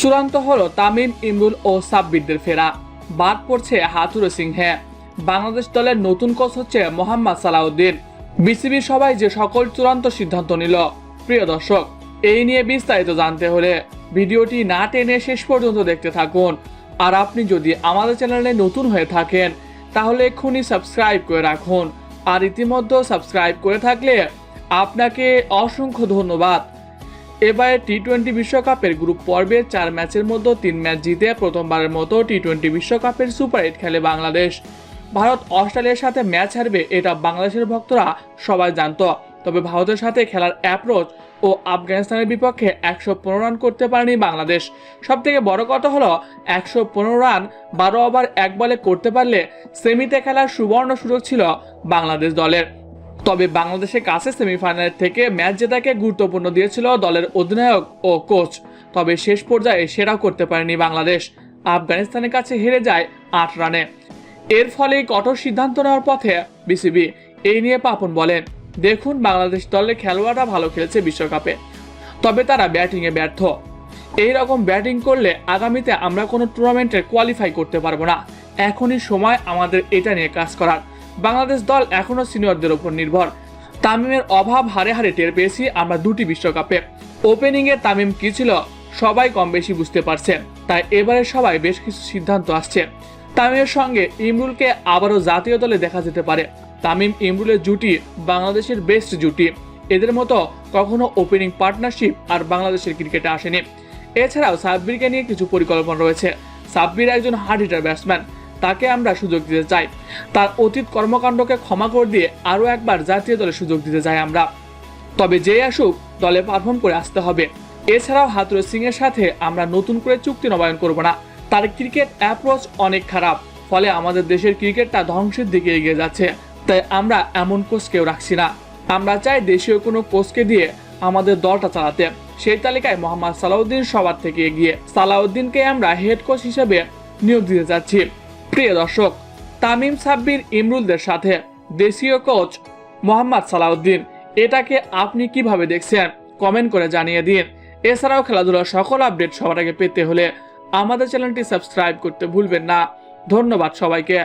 চূড়ান্ত হলো তামিম, ইমরুল ও সাব্বিরদের ফেরা। বাদ পড়ছে হাতুরে সিংহে। বাংলাদেশ দলের নতুন কোচ হচ্ছে মোহাম্মদ সালাউদ্দিন। বিসিবি সবাই যে সকল চূড়ান্ত সিদ্ধান্ত নিল, প্রিয় দর্শক, এই নিয়ে বিস্তারিত জানতে হলে ভিডিওটি না টেনে শেষ পর্যন্ত দেখতে থাকুন। আর আপনি যদি আমাদের চ্যানেলে নতুন হয়ে থাকেন, তাহলে এক্ষুনি সাবস্ক্রাইব করে রাখুন। আর ইতিমধ্যে সাবস্ক্রাইব করে থাকলে আপনাকে অসংখ্য ধন্যবাদ। এবারে টি টোয়েন্টি বিশ্বকাপের গ্রুপ পর্বে চার ম্যাচের মধ্যে তিন ম্যাচ জিতে প্রথমবারের মতো টি টোয়েন্টি বিশ্বকাপের সুপার এইট খেলে বাংলাদেশ। ভারত অস্ট্রেলিয়ার সাথে ম্যাচ হারবে এটা বাংলাদেশের ভক্তরা সবাই জানত। তবে ভারতের সাথে খেলার অ্যাপ্রোচ ও আফগানিস্তানের বিপক্ষে একশো পনেরো রান করতে পারেনি বাংলাদেশ। সব থেকে বড় কথা হলো একশো পনেরো রান বারো ওভার এক বলে করতে পারলে সেমিতে খেলার সুবর্ণ সুযোগ ছিল বাংলাদেশ দলের। তবে বাংলাদেশের কাছে সেমিফাইনাল থেকে ম্যাচ জেতাকে গুরুত্বপূর্ণ দিয়েছিল দলের অধিনায়ক ও কোচ। তবে শেষ পর্যায়ে সেরা করতে পারেনি বাংলাদেশ। আফগানিস্তানের কাছে হেরে যায় আট রানে। এর ফলে কঠোর সিদ্ধান্ত নেওয়ার পথে বিসিবি এই নিয়ে পাপন বলেন দেখুন, বাংলাদেশ দলের খেলোয়াড়রা ভালো খেলেছে বিশ্বকাপে, তবে তারা ব্যাটিংয়ে ব্যর্থ। এই রকম ব্যাটিং করলে আগামীতে আমরা কোনো টুর্নামেন্টে কোয়ালিফাই করতে পারব না। এখনই সময় আমাদের এটা নিয়ে কাজ করার। বাংলাদেশ দল এখনও সিনিয়রদের উপর নির্ভর। তামিমের অভাব হারে হারে টের পেয়েছি আমরা দুটি বিশ্বকাপে। ওপেনিংয়ে তামিম কি ছিল, সবাই কম বেশি বুঝতে পারছে তাই এবারে সবাই বেশ কিছু সিদ্ধান্ত আসছে। তামিমের সঙ্গে ইমরুলকে আবারও জাতীয় দলে দেখা যেতে পারে। তামিম ইমরুলের জুটি বাংলাদেশের বেস্ট জুটি। এদের মতো কখনো ওপেনিং পার্টনারশিপ আর বাংলাদেশের ক্রিকেটে আসেনি। এছাড়াও সাব্বিরকে নিয়ে কিছু পরিকল্পনা রয়েছে। সাব্বির একজন হার্ড হিটার ব্যাটসম্যান তাকে আমরা সুযোগ দিতে চাই। তার অতীত কর্মকাণ্ডকে ক্ষমা করে দিয়ে আরও একবার জাতীয় দলে সুযোগ দিতে চাই আমরা। তবে যে আসুক, দলে পারফর্ম করে আসতে হবে। এছাড়াও হাতুরে সিং এর সাথে আমরা নতুন করে চুক্তি নবায়ন করব না। তার ক্রিকেট অ্যাপ্রোচ অনেক খারাপ, ফলে আমাদের দেশের ক্রিকেটটা ধ্বংসের দিকে এগিয়ে যাচ্ছে। তাই আমরা এমন কোচ কেউ রাখছি না। আমরা চাই দেশীয় কোনো কোচকে দিয়ে আমাদের দলটা চালাতে। সেই তালিকায় মোহাম্মদ সালাউদ্দিন সবার থেকে এগিয়ে। সালাউদ্দিনকে আমরা হেড কোচ হিসেবে নিয়োগ দিতে যাচ্ছি। প্রিয় দর্শক, তামিম সাব্বির ইমরুলদের সাথে দেশীয় কোচ মোহাম্মদ সালাউদ্দিন। এটাকে আপনি কীভাবে দেখছেন? কমেন্ট করে জানিয়ে দিন। এছাড়াও খেলাধুলার সকল আপডেট সবার আগে পেতে হলে আমাদের চ্যানেলটি সাবস্ক্রাইব করতে ভুলবেন না। ধন্যবাদ সবাইকে।